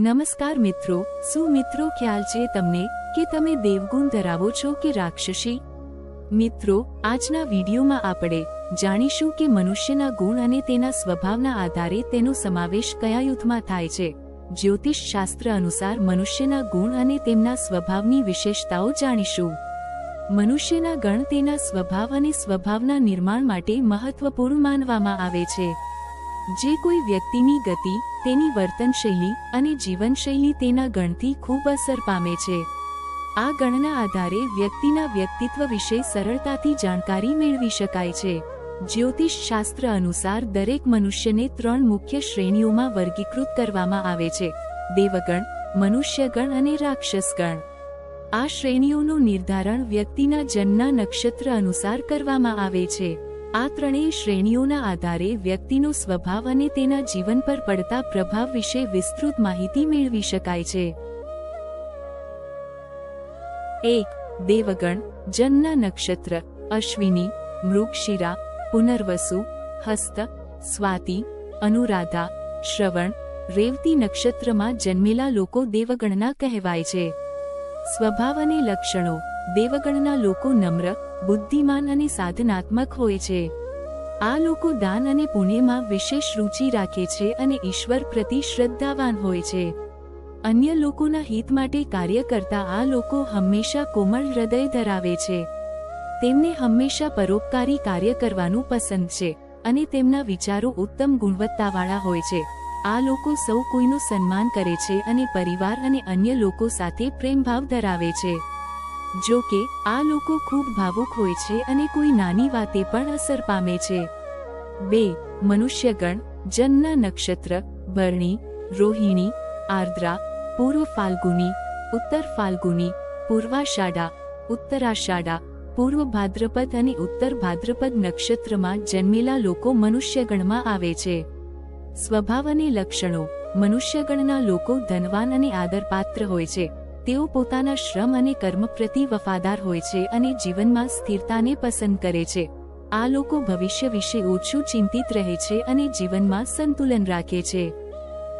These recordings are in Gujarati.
નમસ્કાર મિત્રો, શું મિત્રો ખ્યાલ છે તમને કે તમે દેવગુણ ધરાવો છો કે રાક્ષસી? મિત્રો, આજના વિડીયોમાં આપણે જાણીશું કે મનુષ્યના ગુણ અને તેના સ્વભાવના આધારે તેનો સમાવેશ કયા યુથમાં થાય છે. જ્યોતિષ શાસ્ત્ર અનુસાર મનુષ્યના ગુણ અને તેમના સ્વભાવની વિશેષતાઓ જાણીશું. મનુષ્યના ગણ તેના સ્વભાવ અને સ્વભાવના નિર્માણ માટે મહત્વપૂર્ણ માનવામાં આવે છે. જે કોઈ વ્યક્તિની ગતિ, તેની વર્તનશૈલી અને જીવનશૈલી તેના ગણથી ખૂબ અસર પામે છે. આ ગણના આધારે વ્યક્તિના વ્યક્તિત્વ વિશે સરળતાથી જાણકારી મેળવી શકાય છે. જ્યોતિષ શાસ્ત્ર અનુસાર દરેક મનુષ્યને ત્રણ મુખ્ય શ્રેણીઓમાં વર્ગીકૃત કરવામાં આવે છે. દેવગણ, મનુષ્યગણ અને રાક્ષસગણ. આ શ્રેણીઓનું નિર્ધારણ વ્યક્તિના જન્મના નક્ષત્ર અનુસાર કરવામાં આવે છે. આ ત્રણેય શ્રેણીઓના આધારે વ્યક્તિનો સ્વભાવ અને તેના જીવન પર પડતા પ્રભાવ વિશે વિસ્તૃત માહિતી મેળવી શકાય છે. એક, દેવગણ, જન્ના નક્ષત્ર, અશ્વિની, મૃગશિરા, પુનર્વસુ, હસ્ત, સ્વાતિ, અનુરાધા, શ્રવણ, રેવતી નક્ષત્રમાં જન્મેલા લોકો દેવગણના કહેવાય છે. સ્વભાવ અને લક્ષણો દેવગણના લોકો નમ્ર, બુદ્ધિમાન અને સાધનાત્મક હોય છે. આ લોકો દાન અને પુણ્યમાં વિશેષ રુચિ રાખે છે અને ઈશ્વર પ્રતિ શ્રદ્ધાવાન હોય છે. અન્ય લોકોના હિત માટે કાર્ય કરતા આ લોકો હંમેશા કોમળ હૃદય ધરાવે છે. તેમને હંમેશા પરોપકારી કાર્ય કરવાનું પસંદ છે અને તેમના વિચારો ઉત્તમ ગુણવત્તાવાળા હોય છે. આ લોકો સૌ કોઈનું સન્માન કરે છે અને પરિવાર અને અન્ય લોકો સાથે પ્રેમભાવ ધરાવે છે. જો કે, આ લોકો ખૂબ ભાવુક હોય છે અને કોઈ નાની વાતે પણ અસર પામે છે. બે, મનુષ્યગણ જન્મ નક્ષત્ર, ભરણી, રોહિણી, આર્દ્રા, પૂર્વ ફાલ્ગુની, ઉત્તર ફાલ્ગુની, પૂર્વાષાઢા, ઉત્તરાષાઢા, પૂર્વ ભાદ્રપદ અને ઉત્તર ભાદ્રપદ નક્ષત્રમાં જન્મેલા લોકો મનુષ્યગણમાં આવે છે. સ્વભાવ અને લક્ષણો. મનુષ્યગણના લોકો ધનવાન અને આદરપાત્ર હોય છે. તેઓ પોતાના શ્રમ અને કર્મ પ્રતિ વફાદાર હોય છે અને જીવનમાં સ્થિરતાને પસંદ કરે છે. આ લોકો ભવિષ્ય વિશે ઓછું ચિંતિત રહે છે અને જીવનમાં સંતુલન રાખે છે.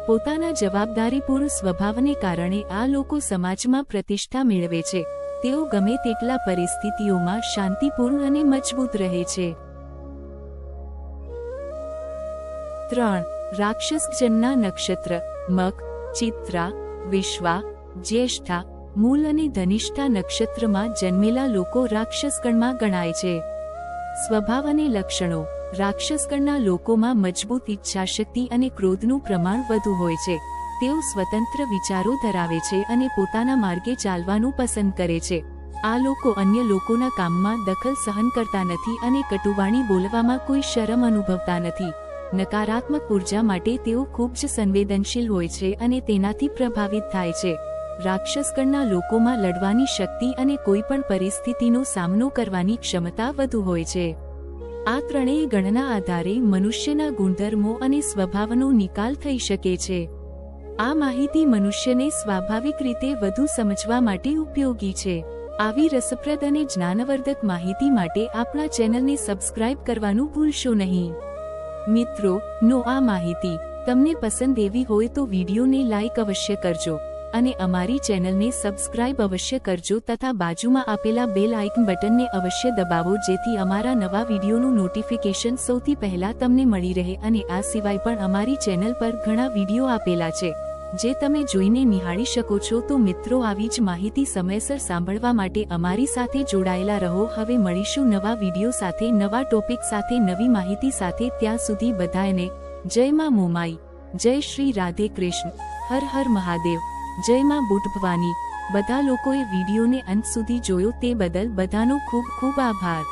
પોતાના જવાબદારીપૂર્ણ સ્વભાવને કારણે આ લોકો સમાજમાં પ્રતિષ્ઠા મેળવે છે. તેઓ ગમે તેટલા પરિસ્થિતિઓમાં શાંતિપૂર્ણ અને મજબૂત રહે છે. ત્રણ. રાક્ષસજનના નક્ષત્ર. મક ચિત્રા, વિશ્વા જ્યેષ્ઠા, મૂલ અને ધનિષ્ઠા નક્ષત્રમાં જન્મેલા લોકો રાક્ષસગણમાં ગણાય છે. સ્વભાવ અને લક્ષણો. રાક્ષસગણના લોકોમાં મજબૂત ઈચ્છાશક્તિ અને ક્રોધનું પ્રમાણ વધુ હોય છે. તેઓ સ્વતંત્ર વિચારો ધરાવે છે અને પોતાના માર્ગે ચાલવાનું પસંદ કરે છે. આ લોકો અન્ય લોકોના કામમાં દખલ સહન કરતા નથી અને કટુવાણી બોલવામાં કોઈ શરમ અનુભવતા નથી. નકારાત્મક ઊર્જા માટે તેઓ ખૂબ જ સંવેદનશીલ હોય છે અને તેનાથી પ્રભાવિત થાય છે. રાક્ષસગણના લોકોમાં લડવાની શક્તિ અને કોઈપણ પરિસ્થિતિનો સામનો કરવાની ક્ષમતા વધુ હોય છે. આ ત્રણેય ગણના આધારે મનુષ્યના ગુણધર્મો અને સ્વભાવનો નિકાલ થઈ શકે છે. આ માહિતી મનુષ્યને સ્વાભાવિક રીતે વધુ સમજવા માટે ઉપયોગી છે. આવી રસપ્રદ અને જ્ઞાનવર્ધક માહિતી માટે આપણા ચેનલને સબસ્ક્રાઇબ કરવાનું ભૂલશો નહીં. મિત્રો, નો આ માહિતી. તમને પસંદ એવી હોય તો વિડીયોને લાઇક અવશ્ય કરજો. અને અમારી ચેનલને સબસ્ક્રાઇબ અવશ્ય કરજો તથા બાજુમાં આપેલા બેલ આઇકન બટનને અવશ્ય દબાવો જેથી અમારા નવા વિડીયોનું નોટિફિકેશન સૌથી પહેલા તમને મળી રહે અને આ સિવાય પણ અમારી ચેનલ પર ઘણા વીડિયો આપેલા છે. જે તમે જોઈને નિહાળી શકો છો તો મિત્રો આવી જ માહિતી સમયસર સાંભળવા માટે અમારી સાથે જોડાયેલા રહો. હવે મળીશું નવા વીડિયો સાથે, નવા ટોપિક સાથે, નવી માહિતી સાથે. ત્યાં સુધી બધાને જય માં મોમાઈ, જય શ્રી રાધે કૃષ્ણ, હર હર મહાદેવ. જય માં બુટ ભવાની. બધા લોકોએ વિડીયોને અંત સુધી જોયો તે બદલ બધાનો ખૂબ ખૂબ આભાર.